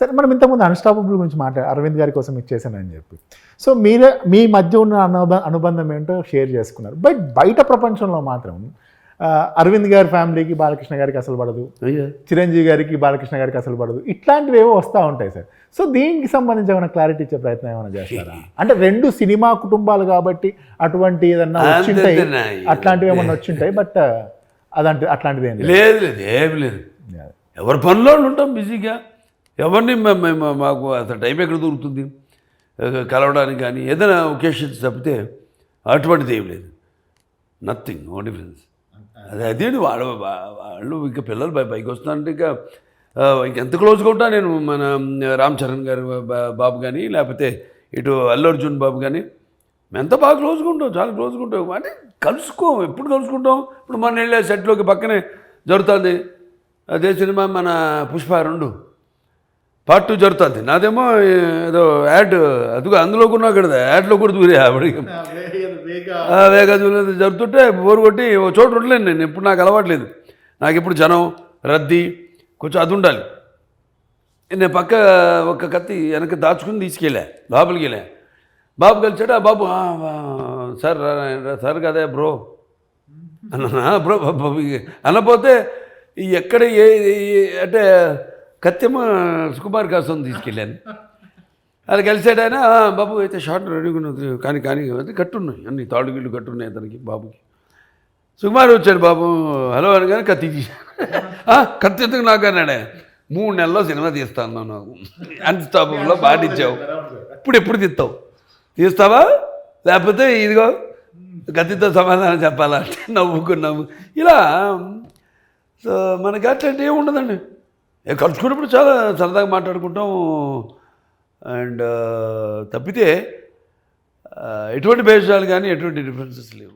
సరే మనం ఇంతకుముందు అన్స్టాపబుల్ గురించి మాట్లాడు అరవింద్ గారి కోసం ఇచ్చేసానని చెప్పి. సో మీరే మీ మధ్య ఉన్న అనుబ అనుబంధం ఏంటో షేర్ చేసుకున్నారు. బట్ బయట ప్రపంచంలో మాత్రం అరవింద్ గారి ఫ్యామిలీకి బాలకృష్ణ గారికి అసలు పడదు. చిరంజీవి గారికి బాలకృష్ణ గారికి అసలు పడదు. ఇట్లాంటివి ఏవో వస్తూ ఉంటాయి సార్. సో దీనికి సంబంధించి ఏమైనా క్లారిటీ ఇచ్చే ప్రయత్నం ఏమైనా చేస్తారా? అంటే రెండు సినిమా కుటుంబాలు కాబట్టి అటువంటి ఏదన్నా వచ్చింటాయి? అట్లాంటివి ఏమన్నా వచ్చింటాయి. బట్ అదంటే అట్లాంటిది ఏం లేదు. లేదు ఏమి లేదు. ఎవరి పనిలో ఉంటాం బిజీగా. ఎవరిని మాకు అసలు టైం ఎక్కడ దొరుకుతుంది? కలవడానికి కానీ ఏదైనా ఒకేషన్స్ తప్పితే అటువంటిది ఏం లేదు. నథింగ్ నో డిఫరెన్స్ అదే అదే వాళ్ళు వాళ్ళు ఇంకా పిల్లలు పైకి వస్తున్నారంటే ఇంకా ఇంకెంత క్లోజ్గా ఉంటా నేను మన రామ్ చరణ్ గారు బా- బాబు కానీ లేకపోతే ఇటు అల్లు అర్జున్ బాబు కానీ మేము ఎంత బాగా క్లోజ్గా ఉంటాం చాలా క్లోజ్గా ఉంటాం. అంటే కలుసుకోం ఎప్పుడు కలుసుకుంటాం? ఇప్పుడు మన వెళ్ళే సెట్లోకి పక్కనే జరుగుతుంది. అదే సినిమా మన పుష్ప రెండు. పార్ట్ టూ జరుగుతుంది. నాదేమో ఏదో యాడ్ అదిగో అందులో కూడా కదా యాడ్లో కూడా దూరే ఆవిడకి వేగ జరుగుతుంటే బోరు కొట్టి ఓ చోటు ఉండలేను నేను ఎప్పుడు నాకు అలవాట్లేదు నాకు ఇప్పుడు జనం రద్దీ కొంచెం అది ఉండాలి. నేను పక్క ఒక కత్తి వెనక దాచుకుని తీసుకెళ్ళా లోపలికి వెళ్ళా. బాబు కలిసాడు ఆ బాబు "ఆ, ఆ, సార్ సార్ కదే బ్రో. అన్నా బ్రో ఈ ఎక్కడ ఏ- అంటే కత్తిమ సుకుమార్ కోసం తీసుకెళ్ళాను. అది కలిసాడు ఆయన బాబు అయితే షార్ట్ రెడీగా కానీ కానీ అది కట్టున్నాయి. అన్ని తాడుగిళ్ళు కట్టున్నాయి అతనికి బాబుకి. సుకుమార్ వచ్చాడు బాబు హలో అనగానే కత్తి తీశాను కత్తి ఎందుకు నాకు? అన్నాడే మూడు నెలల్లో సినిమా తీస్తాను నాకు. అన్స్టాపబుల్లో పాటించావు. ఇప్పుడు ఎప్పుడు తీస్తావు? తీస్తావా? లేకపోతే ఇదిగో గతితో సమాధానం చెప్పాలంటే నవ్వుకున్నాము. ఇలా సో మనకి అట్లాంటి ఏమి ఉండదండి కలుసుకున్నప్పుడు చాలా సరదాగా మాట్లాడుకుంటాం. అండ్ తప్పితే ఎటువంటి భేషాలు కానీ ఎటువంటి డిఫరెన్సెస్ లేవు.